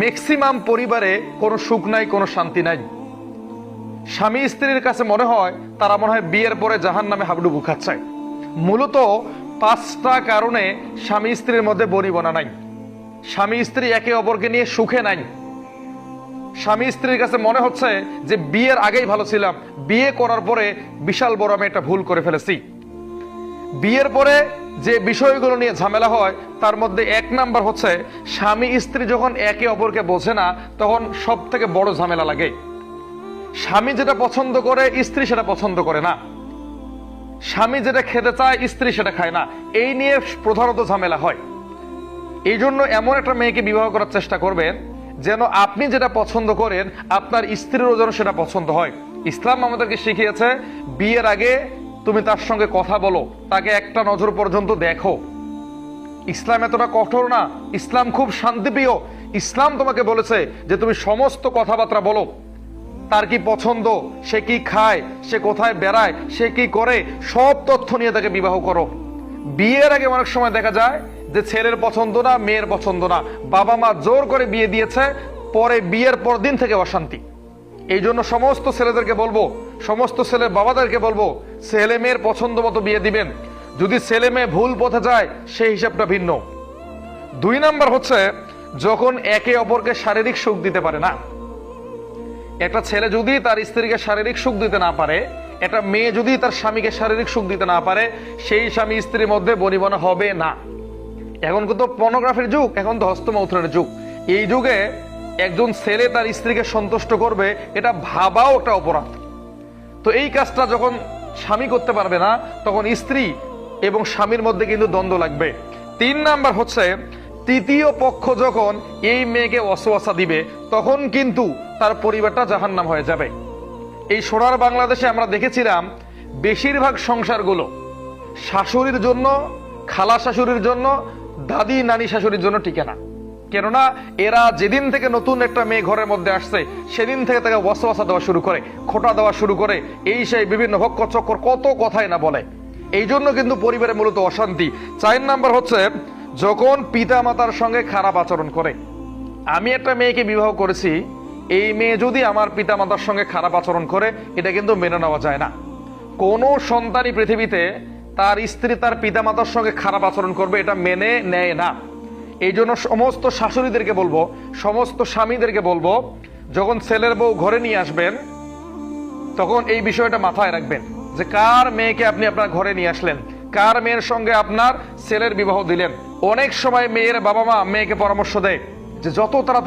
Maximum পরিবারে কোনো সুখ নাই, কোনো শান্তি নাই। স্বামী স্ত্রীর কাছে মনে হয় তারা মনে হয় বিয়ের পরে জাহান নামে হাবডুবু খাচ্ছে। মূলত পাঁচটা কারণে স্বামী স্ত্রীর মধ্যে বনিবনা নাই। স্বামী স্ত্রী একে অপরকে নিয়ে সুখে নাই। স্বামী স্ত্রীর কাছে মনে হচ্ছে যে বিয়ের আগেই ভালো ছিলাম। বিয়ে করার পরে বিশাল বড় আমি একটা ভুল করে ফেলেছি। বিয়ের পরে যে বিষয়গুলো নিয়ে ঝামেলা হয়, তার মধ্যে এক নাম্বার হচ্ছে, স্বামী স্ত্রী যখন একে অপরকে বোঝে না, তখন সব থেকে বড় ঝামেলা লাগে। স্বামী যেটা পছন্দ করে, স্ত্রী সেটা পছন্দ করে না। স্বামী যেটা খেতে চায়, স্ত্রী সেটা খায় না। এই নিয়ে প্রধানত ঝামেলা হয়। এই জন্য এমন একটা মেয়েকে বিবাহ করার চেষ্টা করবেন, যেন আপনি যেটা পছন্দ করেন, আপনার স্ত্রীরও যেন সেটা পছন্দ হয়। ইসলাম আমাদেরকে শিখিয়েছে, বিয়ের আগে তুমি তার সঙ্গে কথা বলো, তাকে একটা নজর পর্যন্ত দেখো। ইসলাম এতটা কঠোর না, ইসলাম খুব শান্তিপ্রিয়। ইসলাম তোমাকে বলেছে যে তুমি সমস্ত কথাবার্তা বলো। তার কি পছন্দ? সে কি খায়? সে কোথায় বেড়ায়? সে কি করে? সব তথ্য নিয়ে তাকে বিবাহ করো। বিয়ের আগে অনেক সময় দেখা যায় যে ছেলের পছন্দ না, মেয়ের পছন্দ না। বাবা মা জোর করে বিয়ে দিয়েছে, পরে বিয়ের পর দিন থেকে অশান্তি। এই জন্য সমস্ত ছেলেদেরকে বলব, সমস্ত ছেলের বাবাদেরকে বলব, ছেলে মেয়ের পছন্দ মতো বিয়ে দিবেন। যদি ছেলে মেয়ে ভুল পথে যায়, সেই হিসাবটা ভিন্ন। দুই নাম্বার হচ্ছে, যখন একে অপরকে শারীরিক সুখ দিতে পারে না, একটা ছেলে যদি তার স্ত্রীকে শারীরিক সুখ দিতে না পারে, একটা মেয়ে যদি তার স্বামীকে শারীরিক সুখ দিতে না পারে, সেই স্বামী স্ত্রীর মধ্যে বনিবনা হবে না। এখন কিন্তু পর্নোগ্রাফির যুগ, এখন তো হস্তমৈথুনের যুগ। এই যুগে একজন ছেলে তার স্ত্রীকে সন্তুষ্ট করবে, এটা ভাবাও একটা অপরাধ। তো এই কাজটা যখন স্বামী করতে পারবে না, তখন স্ত্রী এবং স্বামীর মধ্যে কিন্তু দ্বন্দ্ব লাগবে। তিন নাম্বার হচ্ছে, তৃতীয় পক্ষ যখন এই মেয়েকে অসওয়াসা দিবে, তখন কিন্তু তার পরিবারটা জাহান্নাম হয়ে যাবে। এই সোনার বাংলাদেশে আমরা দেখেছিলাম, বেশিরভাগ সংসারগুলো শাশুড়ির জন্য, খালা শাশুড়ির জন্য, দাদি নানি শাশুড়ির জন্য টিকে না। কেননা এরা যেদিন থেকে নতুন একটা মেয়ে ঘরের মধ্যে আসছে, সেদিন থেকে তাকে ওয়াসওয়াসা দেওয়া শুরু করে, খোটা দেওয়া শুরু করে, এই সেই বিভিন্ন ভক্ষ চক্কর কত কথাই না বলে। এই জন্য কিন্তু পরিবারে মূলত অশান্তি। চার নাম্বার হচ্ছে, যখন পিতা মাতার সঙ্গে খারাপ আচরণ করে, আমি একটা মেয়েকে বিবাহ করেছি, এই মেয়ে যদি আমার পিতা মাতার সঙ্গে খারাপ আচরণ করে, এটা কিন্তু মেনে নেওয়া যায় না। কোনো সন্তানই পৃথিবীতে তার স্ত্রী তার পিতা মাতার সঙ্গে খারাপ আচরণ করবে, এটা মেনে নেয় না। এই জন্য সমস্ত শাশুড়িদেরকে বলব, সমস্ত স্বামীদেরকে বলব, যখন ছেলের বউ ঘরে নিয়ে আসবেন, তখন এই বিষয়টা মাথায় রাখবেন যে কার মেয়েকে আপনি আপনার ঘরে নিয়ে আসলেন, কার মেয়ের সঙ্গে আপনার ছেলের বিবাহ দিলেন। অনেক সময় মেয়ের বাবা মা মেয়েকে পরামর্শ দেয় যে যত তাড়াতাড়ি